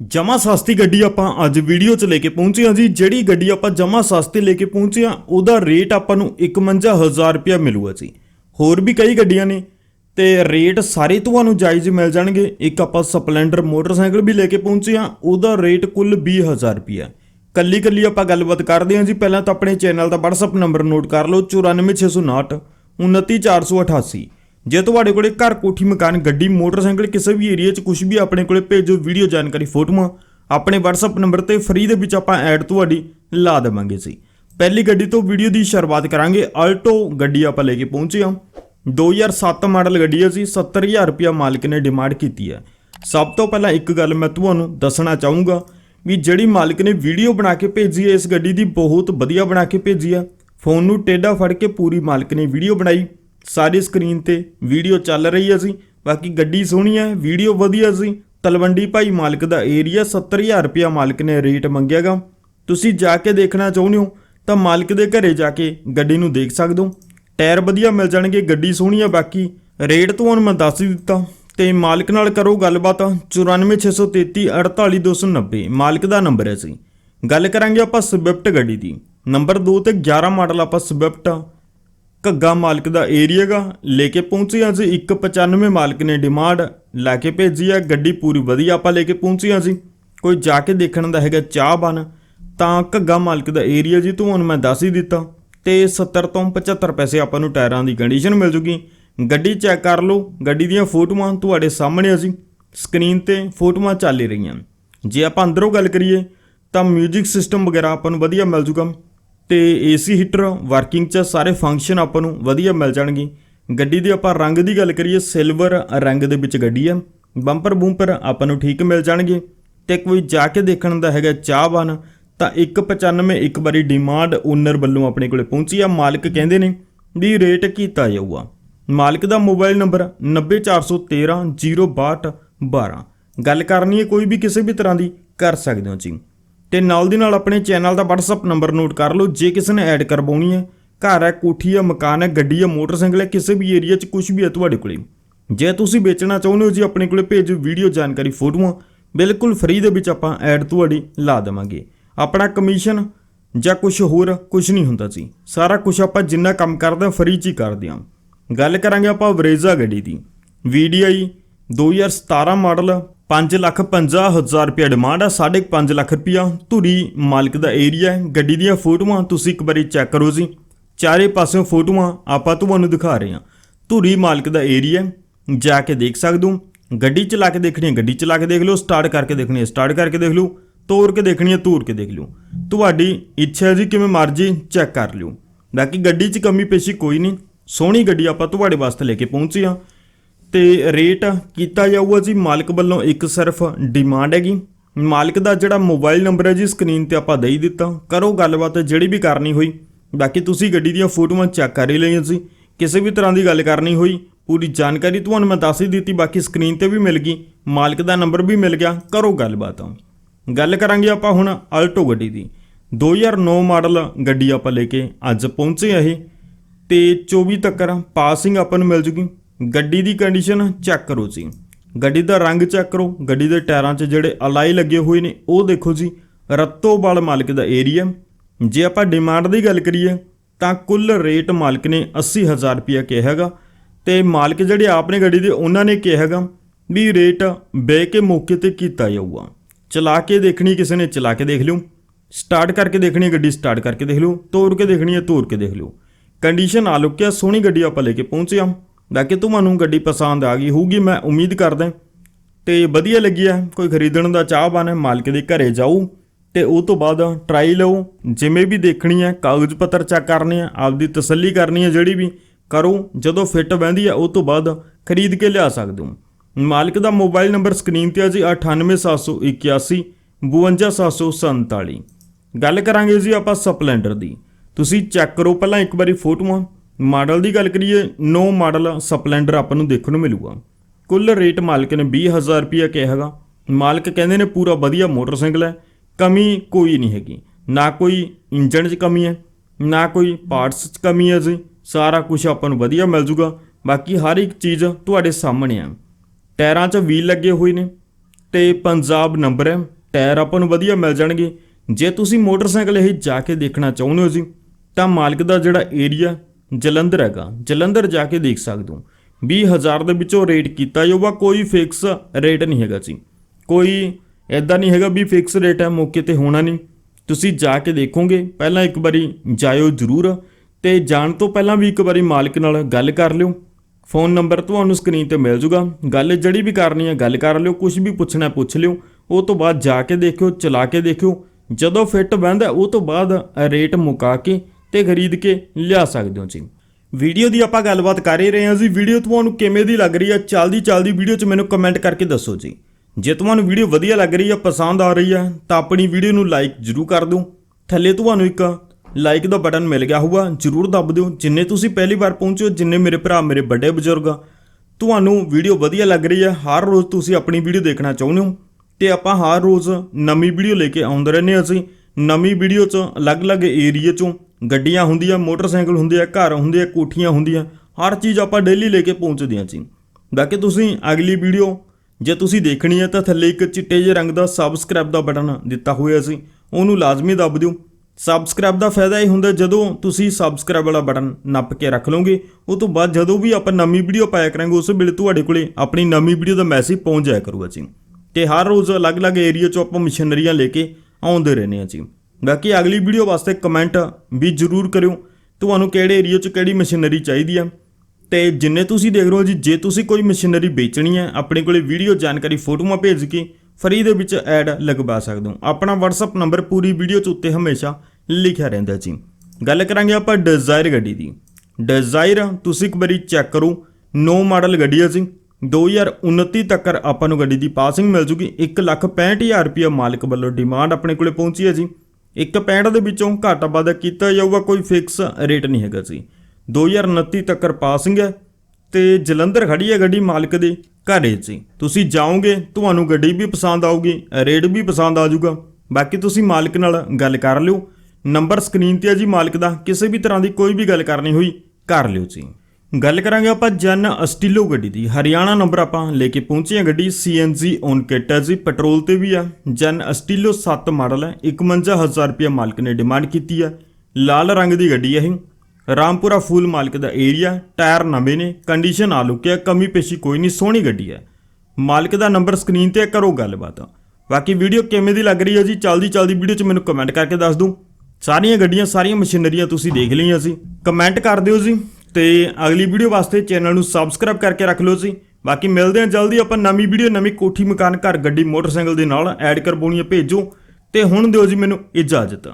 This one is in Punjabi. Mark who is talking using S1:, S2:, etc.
S1: ਜਮਾ ਸਸਤੀ ਗੱਡੀ ਆਪਾਂ ਅੱਜ ਵੀਡੀਓ 'ਚ ਲੈ ਕੇ ਪਹੁੰਚੇ ਹਾਂ ਜੀ। ਜਿਹੜੀ ਗੱਡੀ ਆਪਾਂ ਜਮਾ ਸਸਤੀ ਲੈ ਕੇ ਪਹੁੰਚੇ ਹਾਂ, ਉਹਦਾ ਰੇਟ ਆਪਾਂ ਨੂੰ 51000 ਰੁਪਇਆ ਮਿਲੂਗਾ ਜੀ। ਹੋਰ ਵੀ ਕਈ ਗੱਡੀਆਂ ਨੇ ਤੇ ਰੇਟ ਸਾਰੇ ਤੁਹਾਨੂੰ ਜਾਇਜ਼ ਮਿਲ ਜਾਣਗੇ। ਇੱਕ ਆਪਾਂ ਸਪਲੈਂਡਰ ਮੋਟਰਸਾਈਕਲ ਵੀ ਲੈ ਕੇ ਪਹੁੰਚੇ ਹਾਂ, ਉਹਦਾ ਰੇਟ ਕੁੱਲ 20000 ਰੁਪਇਆ। ਕੱਲੀ ਕੱਲੀ ਆਪਾਂ ਗੱਲਬਾਤ ਕਰਦੇ ਹਾਂ ਜੀ। ਪਹਿਲਾਂ ਤਾਂ ਆਪਣੇ ਚੈਨਲ ਦਾ WhatsApp ਨੰਬਰ ਨੋਟ ਕਰ ਲਓ 94659 29488 ਜੇ ਤੁਹਾਡੇ ਕੋਲੇ ਘਰ ਕੋਠੀ, ਮਕਾਨ, ਗੱਡੀ, ਮੋਟਰਸਾਈਕਲ, ਕਿਸੇ ਵੀ ਏਰੀਆ 'ਚ ਕੁਝ ਵੀ ਆਪਣੇ ਕੋਲੇ ਭੇਜੋ ਵੀਡੀਓ ਜਾਣਕਾਰੀ ਫੋਟੋਆਂ, ਆਪਣੇ WhatsApp ਨੰਬਰ ਤੇ ਫ੍ਰੀ ਦੇ ਵਿੱਚ ਆਪਾਂ ਐਡ ਤੁਹਾਡੀ ਲਾ ਦੇਵਾਂਗੇ ਜੀ। ਪਹਿਲੀ ਗੱਡੀ ਤੋਂ ਵੀਡੀਓ ਦੀ ਸ਼ੁਰੂਆਤ ਕਰਾਂਗੇ ਆਲਟੋ ਗੱਡੀ ਆਪਾਂ ਲੈ ਕੇ ਪਹੁੰਚੇ ਹਾਂ। 2007 ਮਾਡਲ ਗੱਡੀ ਹੈ ਜੀ 70000 ਰੁਪਇਆ ਮਾਲਕ ਨੇ ਡਿਮਾਂਡ ਕੀਤੀ ਹੈ। ਸਭ ਤੋਂ ਪਹਿਲਾਂ ਇੱਕ ਗੱਲ ਮੈਂ ਤੁਹਾਨੂੰ ਦੱਸਣਾ ਚਾਹੂੰਗਾ ਵੀ ਜਿਹੜੀ ਮਾਲਕ ਨੇ ਵੀਡੀਓ ਬਣਾ ਕੇ ਭੇਜੀ ਹੈ, ਇਸ ਗੱਡੀ ਦੀ ਬਹੁਤ ਵਧੀਆ ਬਣਾ ਕੇ ਭੇਜੀ ਹੈ। ਫੋਨ ਨੂੰ ਟੇਢਾ ਫੜ ਕੇ ਪੂਰੀ ਮਾਲਕ ਨੇ ਵੀਡੀਓ ਬਣਾਈ। ਸਾਰੀ ਸਕਰੀਨ ਤੇ ਵੀਡੀਓ ਚੱਲ ਰਹੀ ਹੈ ਜੀ। ਬਾਕੀ ਗੱਡੀ ਸੋਹਣੀ ਹੈ ਵੀਡੀਓ ਵਧੀਆ ਸੀ ਤਲਵੰਡੀ ਭਾਈ ਮਾਲਕ ਦਾ ਏਰੀਆ 70000 ਰੁਪਇਆ ਮਾਲਕ ਨੇ ਰੇਟ ਮੰਗਿਆਗਾ ਤੁਸੀਂ ਜਾ ਕੇ ਦੇਖਣਾ ਚਾਹੁੰਦੇ ਹੋ, ਤਾਂ ਮਾਲਕ ਦੇ ਘਰੇ ਜਾ ਕੇ ਗੱਡੀ ਨੂੰ ਦੇਖ ਸਕਦੇ ਹੋ। ਟਾਇਰ ਵਧੀਆ ਮਿਲ ਜਾਣਗੇ, ਗੱਡੀ ਸੋਹਣੀ ਆ ਬਾਕੀ ਰੇਟ ਤੁਹਾਨੂੰ ਮੈਂ ਦੱਸ ਹੀ ਦਿੱਤਾ। ਤੇ ਮਾਲਕ ਨਾਲ ਕਰੋ ਗੱਲਬਾਤ। 94633 48290 ਮਾਲਕ ਦਾ ਨੰਬਰ ਹੈ ਸੀ ਗੱਲ ਕਰਾਂਗੇ ਆਪਾਂ ਸਵਿਫਟ ਗੱਡੀ ਦੀ। ਨੰਬਰ 2 ਤੇ 11 ਮਾਡਲ ਆਪਾਂ ਸਵਿਫਟ ਘੱਗਾ ਮਾਲਕ ਦਾ ਏਰੀਆਗਾ ਲੈ ਕੇ ਪਹੁੰਚੇ ਹਾਂ ਜੀ 195 ਮਾਲਕ ਨੇ ਡਿਮਾਂਡ ਲੈ ਕੇ ਭੇਜੀ ਆ ਗੱਡੀ ਪੂਰੀ ਵਧੀਆ ਆਪਾਂ ਲੈ ਕੇ ਪਹੁੰਚੇ ਹਾਂ ਜੀ। ਕੋਈ ਜਾ ਕੇ ਦੇਖਣ ਦਾ ਹੈਗਾ ਚਾਹ ਬਨ ਤਾਂ ਘੱਗਾ ਮਾਲਕ ਦਾ ਏਰੀਆ ਜੀ ਤੁਹਾਨੂੰ ਮੈਂ ਦੱਸ ਹੀ ਦਿੱਤਾ। ਤੇ 70 ਤੋਂ 75 ਪੈਸੇ ਆਪਾਂ ਨੂੰ ਟਾਇਰਾਂ ਦੀ ਕੰਡੀਸ਼ਨ ਮਿਲ ਜੂਗੀ। ਗੱਡੀ ਚੈੱਕ ਕਰ ਲਓ। ਗੱਡੀ ਦੀਆਂ ਫੋਟੋਆਂ ਤੁਹਾਡੇ ਸਾਹਮਣੇ ਅਸੀਂ ਸਕਰੀਨ ਤੇ ਫੋਟੋਆਂ ਚੱਲ ਹੀ ਰਹੀਆਂ ਜੇ ਆਪਾਂ ਅੰਦਰੋਂ ਗੱਲ ਕਰੀਏ, ਤਾਂ 뮤직 ਸਿਸਟਮ ਵਗੈਰਾ ਆਪਾਂ ਨੂੰ ਵਧੀਆ ਮਿਲ ਜੂਗਾ। ਤੇ ਏਸੀ ਹੀਟਰ ਵਰਕਿੰਗ 'ਚ ਸਾਰੇ ਫੰਕਸ਼ਨ ਆਪਾਂ ਨੂੰ ਵਧੀਆ ਮਿਲ ਜਾਣਗੇ। ਗੱਡੀ ਦੇ ਆਪਾਂ ਰੰਗ ਦੀ ਗੱਲ ਕਰੀਏ ਸਿਲਵਰ ਰੰਗ ਦੇ ਵਿੱਚ ਗੱਡੀ ਆ। ਬੰਪਰ ਬੂੰਪਰ ਆਪਾਂ ਨੂੰ ਠੀਕ ਮਿਲ ਜਾਣਗੇ। ਤੇ ਕੋਈ ਜਾ ਕੇ ਦੇਖਣ ਦਾ ਹੈਗਾ ਚਾਹਵਾਨ, ਤਾਂ 195 ਇੱਕ ਵਾਰੀ ਡਿਮਾਂਡ ਓਨਰ ਵੱਲੋਂ ਆਪਣੇ ਕੋਲੇ ਪਹੁੰਚੀ ਆ। ਮਾਲਕ ਕਹਿੰਦੇ ਨੇ ਵੀ ਰੇਟ ਕੀਤਾ ਜਾਊਗਾ। ਮਾਲਕ ਦਾ ਮੋਬਾਈਲ ਨੰਬਰ 90413 ਗੱਲ ਕਰਨੀ ਹੈ ਕੋਈ ਵੀ ਕਿਸੇ ਵੀ ਤਰ੍ਹਾਂ ਦੀ, ਕਰ ਸਕਦੇ ਹੋ ਜੀ। ਤੇ ਨਾਲ ਦੀ ਨਾਲ ਆਪਣੇ ਚੈਨਲ ਦਾ WhatsApp ਨੰਬਰ ਨੋਟ ਕਰ ਲਓ, ਜੇ ਕਿਸੇ ਨੇ ਐਡ ਕਰਵਾਉਣੀ ਹੈ। ਘਰ ਹੈ, ਕੋਠੀ ਹੈ, ਮਕਾਨ ਹੈ, ਗੱਡੀ ਹੈ, ਮੋਟਰਸਾਈਕਲ ਹੈ, ਕਿਸੇ ਵੀ ਏਰੀਆ 'ਚ ਕੁਝ ਵੀ ਹੈ ਤੁਹਾਡੇ ਕੋਲੇ। ਜੇ ਤੁਸੀਂ ਵੇਚਣਾ ਚਾਹੁੰਦੇ ਹੋ ਜੀ, ਆਪਣੇ ਕੋਲੇ ਭੇਜੋ ਵੀਡੀਓ ਜਾਣਕਾਰੀ ਫੋਟੋਆਂ ਬਿਲਕੁਲ ਫ੍ਰੀ ਦੇ ਵਿੱਚ ਆਪਾਂ ਐਡ ਤੁਹਾਡੀ ਲਾ ਦੇਵਾਂਗੇ। ਆਪਣਾ ਕਮਿਸ਼ਨ ਜਾਂ ਕੁਝ ਹੋਰ ਕੁਝ ਨਹੀਂ ਹੁੰਦਾ ਜੀ। ਸਾਰਾ ਕੁਝ ਆਪਾਂ ਜਿੰਨਾ ਕੰਮ ਕਰਦੇ ਹਾਂ ਫ੍ਰੀ 'ਚ ਹੀ ਕਰਦੇ ਹਾਂ। ਗੱਲ ਕਰਾਂਗੇ ਆਪਾਂ ਵਰੇਜ਼ਾ ਗੱਡੀ ਦੀ। VDI 2017 ਮਾਡਲ 5 ਲੱਖ 50 ਹਜ਼ਾਰ ਰੁਪਏ ਡਿਮਾਂਡ ਆ 5.5 ਲੱਖ ਰੁਪਿਆ ਧੂਰੀ ਮਾਲਕ ਦਾ ਏਰੀਆ ਹੈ। ਗੱਡੀ ਦੀਆਂ ਫੋਟੋਆਂ ਤੁਸੀਂ ਇੱਕ ਵਾਰੀ ਚੈੱਕ ਕਰੋ ਜੀ। ਚਾਰੇ ਪਾਸਿਓਂ ਫੋਟੋਆਂ ਆਪਾਂ ਤੁਹਾਨੂੰ ਦਿਖਾ ਰਹੇ ਹਾਂ। ਧੂਰੀ ਮਾਲਕ ਦਾ ਏਰੀਆ ਜਾ ਕੇ ਦੇਖ ਸਕਦੇ ਹੋ। ਗੱਡੀ ਚਲਾ ਕੇ ਦੇਖਣੀ ਹੈ, ਗੱਡੀ ਚਲਾ ਕੇ ਦੇਖ ਲਓ ਸਟਾਰਟ ਕਰਕੇ ਦੇਖਣੀ ਹੈ ਸਟਾਰਟ ਕਰਕੇ ਦੇਖ ਲਓ ਤੋੜ ਕੇ ਦੇਖਣੀ ਹੈ ਤੋੜ ਕੇ ਦੇਖ ਲਓ। ਤੁਹਾਡੀ ਇੱਛਾ ਜੀ, ਕਿਵੇਂ ਮਰਜ਼ੀ ਚੈੱਕ ਕਰ ਲਿਓ। ਬਾਕੀ ਗੱਡੀ 'ਚ ਕਮੀ ਪੇਸ਼ੀ ਕੋਈ ਨਹੀਂ। ਸੋਹਣੀ ਗੱਡੀ ਆਪਾਂ ਤੁਹਾਡੇ ਵਾਸਤੇ ਲੈ ਕੇ ਪਹੁੰਚੇ ਹਾਂ। ਤੇ ਰੇਟ ਕੀਤਾ ਜਾਊਗਾ ਜੀ ਮਾਲਕ ਵੱਲੋਂ ਇੱਕ ਸਿਰਫ ਡਿਮਾਂਡ ਹੈਗੀ। ਮਾਲਕ ਦਾ ਜਿਹੜਾ ਮੋਬਾਈਲ ਨੰਬਰ ਹੈ ਜੀ ਸਕਰੀਨ ਤੇ ਆਪਾਂ ਦੇ ਹੀ ਦਿੱਤਾ। ਕਰੋ ਗੱਲਬਾਤ ਜਿਹੜੀ ਵੀ ਕਰਨੀ ਹੋਈ। ਬਾਕੀ ਤੁਸੀਂ ਗੱਡੀ ਦੀਆਂ ਫੋਟੋਆਂ ਚੈੱਕ ਕਰ ਹੀ ਲਈਆਂ ਸੀ। ਕਿਸੇ ਵੀ ਤਰ੍ਹਾਂ ਦੀ ਗੱਲ ਕਰਨੀ ਹੋਈ, ਪੂਰੀ ਜਾਣਕਾਰੀ ਤੁਹਾਨੂੰ ਮੈਂ ਦੱਸ ਹੀ ਦਿੱਤੀ, ਬਾਕੀ ਸਕਰੀਨ ਤੇ ਵੀ ਮਿਲ ਗਈ। ਮਾਲਕ ਦਾ ਨੰਬਰ ਵੀ ਮਿਲ ਗਿਆ, ਕਰੋ ਗੱਲਬਾਤ। ਗੱਲ ਕਰਾਂਗੇ ਆਪਾਂ ਹੁਣ ਆਲਟੋ ਗੱਡੀ ਦੀ। 2009 ਮਾਡਲ ਗੱਡੀ ਆਪਾਂ ਲੈ ਕੇ ਅੱਜ ਪਹੁੰਚੇ ਆ ਇਹ। ਤੇ 24 ਤੱਕ ਪਾਸਿੰਗ ਆਪਾਂ ਨੂੰ ਮਿਲ ਜੂਗੀ। ਗੱਡੀ ਦੀ ਕੰਡੀਸ਼ਨ ਚੈੱਕ ਕਰੋ ਜੀ। ਗੱਡੀ ਦਾ ਰੰਗ ਚੈੱਕ ਕਰੋ। ਗੱਡੀ ਦੇ ਟਾਇਰਾਂ 'ਚ ਜਿਹੜੇ ਅਲਾਈ ਲੱਗੇ ਹੋਏ ਨੇ, ਉਹ ਦੇਖੋ ਜੀ। ਰੱਤੋਵਾਲ ਮਾਲਕ ਦਾ ਏਰੀਆ ਜੇ ਆਪਾਂ ਡਿਮਾਂਡ ਦੀ ਗੱਲ ਕਰੀਏ, ਤਾਂ ਕੁੱਲ ਰੇਟ ਮਾਲਕ ਨੇ 80000 ਰੁਪਇਆ ਕਿਹਾ ਹੈਗਾ। ਤੇ ਮਾਲਕ ਜਿਹੜੇ ਆਪਨੇ ਗੱਡੀ ਦੇ, ਉਹਨਾਂ ਨੇ ਕਿਹਾ ਹੈਗਾ ਵੀ ਰੇਟ ਬਹਿ ਕੇ ਮੌਕੇ ਤੇ ਕੀਤਾ ਜਾਊਗਾ। ਚਲਾ ਕੇ ਦੇਖਣੀ, ਕਿਸੇ ਨੇ ਚਲਾ ਕੇ ਦੇਖ ਲਿਓ। ਸਟਾਰਟ ਕਰਕੇ ਦੇਖਣੀ, ਗੱਡੀ ਸਟਾਰਟ ਕਰਕੇ ਦੇਖ ਲਿਓ। ਤੋੜ ਕੇ ਦੇਖਣੀ ਹੈ ਤੋੜ ਕੇ ਦੇਖ ਲਿਓ। ਕੰਡੀਸ਼ਨ ਆ ਲੁਕਿਆ, ਸੋਹਣੀ ਗੱਡੀ ਆਪਾਂ ਲੈ ਕੇ ਪਹੁੰਚੇ ਹਾਂ। ਬਾਕੀ ਤੁਹਾਨੂੰ ਗੱਡੀ ਪਸੰਦ ਆ ਗਈ, ਹੋਊਗੀ, ਮੈਂ ਉਮੀਦ ਕਰਦਾ ਤੇ ਵਧੀਆ ਲੱਗੀ ਹੈ ਕੋਈ ਖਰੀਦਣ ਦਾ ਚਾਹਵਾਨ ਹੈ ਮਾਲਕ ਦੇ ਘਰੇ ਜਾਊ ਤੇ ਉਹ ਤੋਂ ਬਾਅਦ ਟਰਾਈ ਲਓ, ਜਿਵੇਂ ਵੀ ਦੇਖਣੀ ਹੈ ਕਾਗਜ਼ ਪੱਤਰ ਚੈੱਕ ਕਰਨੇ ਆ, ਆਪਦੀ ਤਸੱਲੀ ਕਰਨੀ ਹੈ ਜਿਹੜੀ ਵੀ ਕਰੋ, ਜਦੋਂ ਫਿੱਟ ਬਹਿੰਦੀ ਹੈ ਉਹ ਤੋਂ ਬਾਅਦ ਖਰੀਦ ਕੇ ਲਿਆ ਸਕਦੇ ਹੋ। ਮਾਲਕ ਦਾ ਮੋਬਾਈਲ ਨੰਬਰ ਸਕਰੀਨ ਤੇ ਆ ਜੀ 98781 52747 ਗੱਲ ਕਰਾਂਗੇ ਜੀ ਆਪਾਂ ਸਪਲੈਂਡਰ ਦੀ। ਤੁਸੀਂ ਚੈੱਕ ਕਰੋ, ਪਹਿਲਾਂ ਇੱਕ ਵਾਰੀ ਫੋਟੋਆਂ ਮਾਡਲ ਦੀ ਗੱਲ ਕਰੀਏ, ਨੋ ਮਾਡਲ ਸਪਲੈਂਡਰ ਆਪਾਂ ਨੂੰ ਦੇਖਣ ਨੂੰ ਮਿਲੂਗਾ। ਕੁੱਲ ਰੇਟ ਮਾਲਕ ਨੇ 20000 ਰੁਪਇਆ ਕਿਹਾ ਹੈਗਾ। ਮਾਲਕ ਕਹਿੰਦੇ ਨੇ ਪੂਰਾ ਵਧੀਆ ਮੋਟਰਸਾਈਕਲ ਹੈ, ਕਮੀ ਕੋਈ ਨਹੀਂ ਹੈਗੀ। ਨਾ ਕੋਈ ਇੰਜਨ 'ਚ ਕਮੀ ਹੈ, ਨਾ ਕੋਈ ਪਾਰਟਸ 'ਚ ਕਮੀ ਹੈ ਜੀ। ਸਾਰਾ ਕੁਝ ਆਪਾਂ ਨੂੰ ਵਧੀਆ ਮਿਲ ਜੂਗਾ। ਬਾਕੀ ਹਰ ਇੱਕ ਚੀਜ਼ ਤੁਹਾਡੇ ਸਾਹਮਣੇ ਆ। ਟਾਇਰਾਂ 'ਚ ਵੀਲ ਲੱਗੇ ਹੋਏ ਨੇ ਤੇ ਪੰਜਾਬ ਨੰਬਰ ਹੈ। ਟਾਇਰ ਆਪਾਂ ਨੂੰ ਵਧੀਆ ਮਿਲ ਜਾਣਗੇ। ਜੇ ਤੁਸੀਂ ਮੋਟਰਸਾਈਕਲ ਇਹ ਜਾ ਕੇ ਦੇਖਣਾ ਚਾਹੁੰਦੇ ਹੋ ਜੀ, ਤਾਂ ਮਾਲਕ ਦਾ ਜਿਹੜਾ ਏਰੀਆ ਜਲੰਧਰ ਹੈਗਾ। ਜਲੰਧਰ ਜਾ ਕੇ ਦੇਖ ਸਕਦੇ ਹੋ। 20000 ਦੇ ਵਿੱਚੋਂ ਰੇਟ ਕੀਤਾ ਜਾਊਗਾ ਕੋਈ ਫਿਕਸ ਰੇਟ ਨਹੀਂ ਹੈਗਾ ਜੀ। ਕੋਈ ਐਦਾਂ ਨਹੀਂ ਹੈਗਾ ਵੀ ਫਿਕਸ ਰੇਟ ਹੈ, ਮੌਕੇ ਤੇ ਹੋਣਾ ਨਹੀਂ। ਤੁਸੀਂ ਜਾ ਕੇ ਦੇਖੋਗੇ, ਪਹਿਲਾਂ ਇੱਕ ਵਾਰੀ ਜਾਇਓ ਜ਼ਰੂਰ ਤੇ ਜਾਣ ਤੋਂ ਪਹਿਲਾਂ ਵੀ ਇੱਕ ਵਾਰੀ ਮਾਲਕ ਨਾਲ ਗੱਲ ਕਰ ਲਿਓ। ਫੋਨ ਨੰਬਰ ਤੁਹਾਨੂੰ ਸਕਰੀਨ ਤੇ ਮਿਲ ਜੂਗਾ। ਗੱਲ ਜਿਹੜੀ ਵੀ ਕਰਨੀ ਹੈ, ਗੱਲ ਕਰ ਲਿਓ ਕੁਝ ਵੀ ਪੁੱਛਣਾ ਪੁੱਛ ਲਿਓ। ਉਹ ਤੋਂ ਬਾਅਦ ਜਾ ਕੇ ਦੇਖਿਓ, ਚਲਾ ਕੇ ਦੇਖਿਓ। ਜਦੋਂ ਫਿੱਟ ਬਹਿੰਦਾ ਉਹ ਤੋਂ ਬਾਅਦ ਰੇਟ ਮੁਕਾ ਕੇ ਤੇ ਖਰੀਦ ਕੇ ਲਿਆ ਸਕਦੇ ਹੋ ਜੀ। ਵੀਡੀਓ ਦੀ ਆਪਾਂ ਗੱਲਬਾਤ ਕਰ ਹੀ ਰਹੇ ਹਾਂ ਜੀ। ਵੀਡੀਓ ਤੁਹਾਨੂੰ ਕਿਵੇਂ ਦੀ ਲੱਗ ਰਹੀ ਹੈ? ਚੱਲਦੀ ਚੱਲਦੀ ਵੀਡੀਓ 'ਚ ਮੈਨੂੰ ਕਮੈਂਟ ਕਰਕੇ ਦੱਸੋ ਜੀ। ਜੇ ਤੁਹਾਨੂੰ ਵੀਡੀਓ ਵਧੀਆ ਲੱਗ ਰਹੀ ਹੈ ਪਸੰਦ ਆ ਰਹੀ ਹੈ ਤਾਂ ਆਪਣੀ ਵੀਡੀਓ ਨੂੰ ਲਾਈਕ ਜ਼ਰੂਰ ਕਰ ਦਿਓ। ਥੱਲੇ ਤੁਹਾਨੂੰ ਇੱਕ ਲਾਈਕ ਦਾ ਬਟਨ ਮਿਲ ਗਿਆ ਹੋਊਗਾ। ਜ਼ਰੂਰ ਦੱਬ ਦਿਓ। ਜਿੰਨੇ ਤੁਸੀਂ ਪਹਿਲੀ ਵਾਰ ਪਹੁੰਚੋ ਜਿੰਨੇ ਮੇਰੇ ਭਰਾ ਮੇਰੇ ਵੱਡੇ ਬਜ਼ੁਰਗ ਆ, ਤੁਹਾਨੂੰ ਵੀਡੀਓ ਵਧੀਆ ਲੱਗ ਰਹੀ ਹੈ। ਹਰ ਰੋਜ਼ ਤੁਸੀਂ ਆਪਣੀ ਵੀਡੀਓ ਦੇਖਣਾ ਚਾਹੁੰਦੇ ਹੋ। ਤੇ ਆਪਾਂ ਹਰ ਰੋਜ਼ ਨਵੀਂ ਵੀਡੀਓ ਲੈ ਕੇ ਆਉਂਦੇ ਰਹਿੰਦੇ ਹਾਂ ਅਸੀਂ ਨਵੀਂ ਵੀਡੀਓ 'ਚ ਅਲੱਗ-ਅਲੱਗ ਏਰੀਆ 'ਚੋਂ ਗੱਡੀਆਂ ਹੁੰਦੀਆਂ, ਮੋਟਰਸਾਈਕਲ ਹੁੰਦੇ ਆ, ਘਰ ਹੁੰਦੇ ਆ, ਕੋਠੀਆਂ ਹੁੰਦੀਆਂ, ਹਰ ਚੀਜ਼ ਆਪਾਂ ਡੇਲੀ ਲੈ ਕੇ ਪਹੁੰਚਦੇ ਹਾਂ ਜੀ। ਬਾਕੀ ਤੁਸੀਂ ਅਗਲੀ ਵੀਡੀਓ ਜੇ ਤੁਸੀਂ ਦੇਖਣੀ ਹੈ ਤਾਂ ਥੱਲੇ ਇੱਕ ਚਿੱਟੇ ਜਿਹੇ ਰੰਗ ਦਾ ਸਬਸਕ੍ਰਾਈਬ ਦਾ ਬਟਨ ਦਿੱਤਾ ਹੋਇਆ ਸੀ, ਉਹਨੂੰ ਲਾਜ਼ਮੀ ਦੱਬ ਦਿਓ। ਸਬਸਕ੍ਰਾਈਬ ਦਾ ਫਾਇਦਾ ਇਹ ਹੁੰਦਾ ਜਦੋਂ ਤੁਸੀਂ ਸਬਸਕ੍ਰਾਈਬ ਵਾਲਾ ਬਟਨ ਨੱਪ ਕੇ ਰੱਖ ਲਓਗੇ, ਉਹ ਤੋਂ ਬਾਅਦ ਜਦੋਂ ਵੀ ਆਪਾਂ ਨਵੀਂ ਵੀਡੀਓ ਪਾਇਆ ਕਰਾਂਗੇ, ਉਸ ਵੇਲੇ ਤੁਹਾਡੇ ਕੋਲੇ ਆਪਣੀ ਨਵੀਂ ਵੀਡੀਓ ਦਾ ਮੈਸੇਜ ਪਹੁੰਚ ਜਾਇਆ ਕਰੂਗਾ ਜੀ। ਤੇ ਹਰ ਰੋਜ਼ ਅਲੱਗ-ਅਲੱਗ ਏਰੀਆ 'ਚੋਂ ਆਪਾਂ ਮਸ਼ੀਨਰੀਆਂ ਲੈ ਕੇ ਆਉਂਦੇ ਰਹਿੰਦੇ ਹਾਂ ਜੀ ਬਾਕੀ ਅਗਲੀ ਵੀਡੀਓ ਵਾਸਤੇ ਕਮੈਂਟ ਵੀ ਜ਼ਰੂਰ ਕਰਿਓ। ਤੁਹਾਨੂੰ ਕਿਹੜੇ ਏਰੀਆ 'ਚ ਕਿਹੜੀ ਮਸ਼ੀਨਰੀ ਚਾਹੀਦੀ ਆ? ਤੇ ਜਿੰਨੇ ਤੁਸੀਂ ਦੇਖ ਰਹੇ ਹੋ ਜੀ, ਜੇ ਤੁਸੀਂ ਕੋਈ ਮਸ਼ੀਨਰੀ ਵੇਚਣੀ ਹੈ, ਆਪਣੇ ਕੋਲੇ ਵੀਡੀਓ ਜਾਣਕਾਰੀ, ਫੋਟੋਆਂ ਭੇਜ ਕੇ ਫਰੀ ਦੇ ਵਿੱਚ ਐਡ ਲਗਵਾ ਸਕਦੇ ਹੋ। ਆਪਣਾ WhatsApp ਨੰਬਰ ਪੂਰੀ ਵੀਡੀਓ 'ਚ ਉੱਤੇ ਹਮੇਸ਼ਾ ਲਿਖਿਆ ਰਹਿੰਦਾ ਜੀ। ਗੱਲ ਕਰਾਂਗੇ ਆਪਾਂ ਡਿਜ਼ਾਇਰ ਗੱਡੀ ਦੀ। ਡਿਜ਼ਾਇਰ ਤੁਸੀਂ ਇੱਕ ਵਾਰੀ ਚੈੱਕ ਕਰੋ। ਨੋ ਮਾਡਲ ਗੱਡੀ ਹੈ ਜੀ। 2029 ਤੱਕ ਆਪਾਂ ਨੂੰ ਗੱਡੀ ਦੀ ਪਾਸਿੰਗ ਮਿਲ ਜੂਗੀ। 165000 ਰੁਪਏ ਮਾਲਕ ਵੱਲੋਂ ਡਿਮਾਂਡ ਆਪਣੇ ਕੋਲੇ ਪਹੁੰਚੀ ਹੈ ਜੀ। 165 ਦੇ ਵਿੱਚੋਂ ਘਾਟਾ ਵਾਧਾ ਕੀਤਾ ਜਾਊਗਾ, ਕੋਈ ਫਿਕਸ ਰੇਟ ਨਹੀਂ ਹੈਗਾ ਜੀ। 2029 ਤੱਕ ਪਾਸਿੰਗ ਹੈ ਤੇ ਜਲੰਧਰ ਖੜੀ ਹੈ ਗੱਡੀ ਮਾਲਕ ਦੇ ਘਰੇ ਜੀ। ਤੁਸੀਂ ਜਾਓਗੇ, ਤੁਹਾਨੂੰ ਗੱਡੀ ਵੀ ਪਸੰਦ ਆਊਗੀ ਰੇਟ ਵੀ ਪਸੰਦ ਆ ਜਾਊਗਾ। ਬਾਕੀ ਤੁਸੀਂ ਮਾਲਕ ਨਾਲ ਗੱਲ ਕਰ ਲਿਓ। ਨੰਬਰ ਸਕਰੀਨ ਤੇ ਹੈ ਜੀ ਮਾਲਕ ਦਾ। ਕਿਸੇ ਵੀ ਤਰ੍ਹਾਂ ਦੀ ਕੋਈ ਵੀ ਗੱਲ ਕਰਨੀ ਹੋਈ, ਕਰ ਲਿਓ ਜੀ। ਗੱਲ ਕਰਾਂਗੇ ਆਪਾਂ ਜਨ ਅਸਟੀਲੋ ਗੱਡੀ ਦੀ। ਹਰਿਆਣਾ ਨੰਬਰ ਆਪਾਂ ਲੈ ਕੇ ਪਹੁੰਚੇ ਹਾਂ ਗੱਡੀ ਸੀਐਨਜੀ ਔਨ ਕਿੱਟ ਹੈ ਜੀ ਪੈਟਰੋਲ ਤੇ ਵੀ ਆ। ਜਨ ਅਸਟੀਲੋ 7 ਮਾਡਲ ਹੈ 51000 ਰੁਪਏ ਮਾਲਕ ਨੇ ਡਿਮਾਂਡ ਕੀਤੀ ਹੈ ਲਾਲ ਰੰਗ ਦੀ ਗੱਡੀ ਹੈ ਇਹ। ਰਾਮਪੁਰਾ ਫੂਲ ਮਾਲਕ ਦਾ ਏਰੀਆ ਟਾਇਰ ਨਵੇਂ ਨੇ ਕੰਡੀਸ਼ਨ ਆ ਲੁਕਿਆ, ਕਮੀ ਪੇਸ਼ੀ ਕੋਈ ਨਹੀਂ, ਸੋਹਣੀ ਗੱਡੀ ਹੈ ਮਾਲਕ ਦਾ ਨੰਬਰ ਸਕਰੀਨ ਤੇ ਕਰੋ ਗੱਲਬਾਤ। ਬਾਕੀ ਵੀਡੀਓ ਕਿਵੇਂ ਦੀ ਲੱਗ ਰਹੀ ਹੈ ਜੀ, ਚਲਦੀ ਚਲਦੀ ਵੀਡੀਓ 'ਚ ਮੈਨੂੰ ਕਮੈਂਟ ਕਰਕੇ ਦੱਸ ਦਿਓ। ਸਾਰੀਆਂ ਗੱਡੀਆਂ, ਸਾਰੀਆਂ ਮਸ਼ੀਨਰੀਆਂ ਤੁਸੀਂ ਦੇਖ ਲਈਆਂ ਸੀ। ਕਮੈਂਟ ਕਰ ਦਿਓ ਜੀ। ਤੇ ਅਗਲੀ ਵੀਡੀਓ ਵਾਸਤੇ ਚੈਨਲ ਨੂੰ ਸਬਸਕ੍ਰਾਈਬ ਕਰਕੇ ਰੱਖ ਲਓ ਜੀ। ਬਾਕੀ ਮਿਲਦੇ ਹਾਂ ਜਲਦੀ, ਆਪਾਂ ਨਵੀਂ ਵੀਡੀਓ, ਨਵੀਂ ਕੋਠੀ ਮਕਾਨ ਘਰ ਗੱਡੀ ਮੋਟਰਸਾਈਕਲ ਦੇ ਨਾਲ ਐਡ ਕਰਵਾਉਣੀ ਹੈ, ਭੇਜੋ। ਤੇ ਹੁਣ ਦਿਓ ਜੀ ਮੈਨੂੰ ਇਜਾਜ਼ਤ।